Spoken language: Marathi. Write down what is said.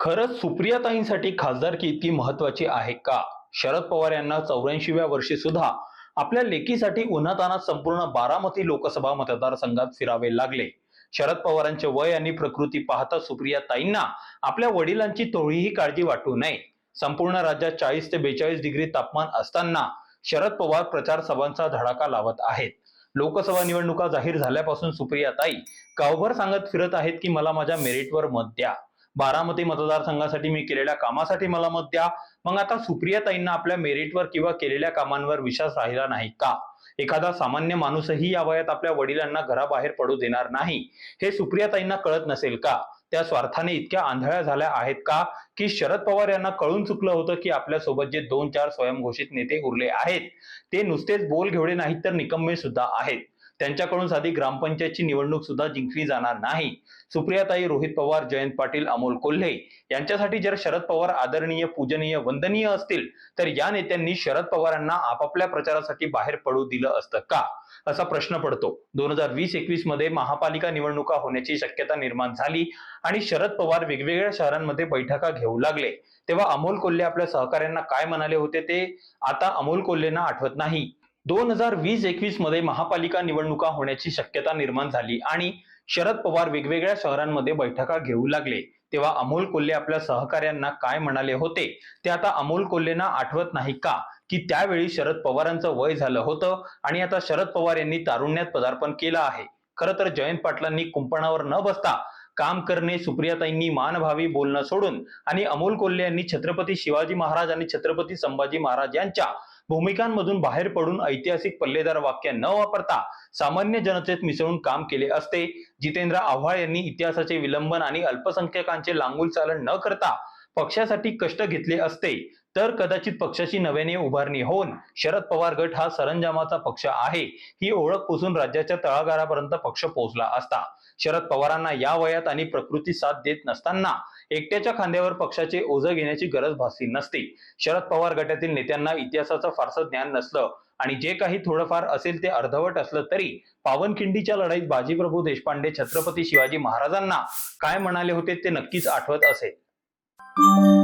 खरंच सुप्रियाताईंसाठी खासदारकी इतकी महत्वाची आहे का? शरद पवार यांना चौऱ्याऐंशीव्या वर्षी सुद्धा आपल्या लेकीसाठी उन्हातानात संपूर्ण बारामती लोकसभा मतदारसंघात फिरावे लागले. शरद पवारांचे वय आणि प्रकृती पाहता सुप्रियाताईंना आपल्या वडिलांची तोळीही काळजी वाटू नये. संपूर्ण राज्यात चाळीस ते बेचाळीस डिग्री तापमान असताना शरद पवार प्रचार सभांचा धडाका लावत आहेत. लोकसभा निवडणुका जाहीर झाल्यापासून सुप्रियाताई गावभर सांगत फिरत आहेत की मला माझ्या मेरिटवर मत द्या. बारामती मतदारसंघासाठी मी केलेल्या कामासाठी मला मत द्या. मग आता सुप्रियाताईंना आपल्या मेरिटवर किंवा केलेल्या कामांवर विश्वास राहिला नाही का? एखादा सामान्य माणूसही या वयात आपल्या वडिलांना घराबाहेर पडू देणार नाही. हे सुप्रियाताईंना कळत नसेल का? त्या स्वार्थाने इतक्या आंधळ्या झाल्या आहेत का? की शरद पवार यांना कळून चुकलं होतं की आपल्यासोबत जे दोन चार स्वयंघोषित नेते उरले आहेत ते नुसतेच बोल घेवडे नाहीत तर निकम्मे सुद्धा आहेत. त्यांच्याकडून साधी ग्रामपंचायतची निवडणूक सुद्धा जिंकली जाणार नाही. सुप्रियाताई रोहित पवार जयंत पाटील अमोल कोल्हे यांच्यासाठी जर शरद पवार आदरणीय पूजनीय वंदनीय असतील तर या नेत्यांनी शरद पवारांना आपापल्या प्रचारासाठी बाहेर पडू दिलं असतं का? असा प्रश्न पडतो. दोन हजार वीस एकवीसमध्ये महापालिका निवडणुका होण्याची शक्यता निर्माण झाली आणि शरद पवार वेगवेगळ्या शहरांमध्ये बैठका घेऊ लागले. तेव्हा अमोल कोल्हे आपल्या सहकाऱ्यांना काय म्हणाले होते ते? आता अमोल कोल्हेंना आठवत नाही. दोन हजार वीस एकवीसमध्ये महापालिका निवडणुका होण्याची शक्यता निर्माण झाली आणि शरद पवार वेगवेगळ्या शहरांमध्ये बैठका घेऊ लागले. तेव्हा अमोल कोल्हे आपल्या सहकाऱ्यांना काय म्हणाले होते? ते आता अमोल कोल्हेंना आठवत नाही का? की त्यावेळी शरद पवारांचं वय झालं होतं आणि आता शरद पवार यांनी तारुण्यात पदार्पण केलं आहे. खरं तर जयंत पाटलांनी कुंपणावर न बसता काम करणे सुप्रियाताईंनी मानभावी बोलणं सोडून आणि अमोल कोल्हे यांनी छत्रपती शिवाजी महाराज आणि छत्रपती संभाजी महाराज यांच्या भूमिकांमधून बाहेर पडून ऐतिहासिक पल्लेदार वाक्य न वापरता सामान्य जनतेत मिसळून काम केले असते. जितेंद्र आव्हाळ यांनी इतिहासाचे विलंबन आणि अल्पसंख्याकांचे लांगुल चालन न करता पक्षासाठी कष्ट घेतले असते तर कदाचित पक्षाची नव्याने उभारणी होऊन शरद पवार गट हा सरंजामाचा पक्ष आहे ही ओळख पुसून राज्याच्या तळागारापर्यंत पक्ष पोहोचला असता. शरद पवारांना या वयात आणि प्रकृती साथ देत नसताना एकट्याच्या खांद्यावर पक्षाचे ओझं घेण्याची गरज भासली नसते. शरद पवार गटातील नेत्यांना इतिहासाचं फारसं ज्ञान नसलं आणि जे काही थोडंफार असेल ते अर्धवट असलं तरी पावनखिंडीच्या लढाईत बाजीप्रभू देशपांडे छत्रपती शिवाजी महाराजांना काय म्हणाले होते ते नक्कीच आठवत असेल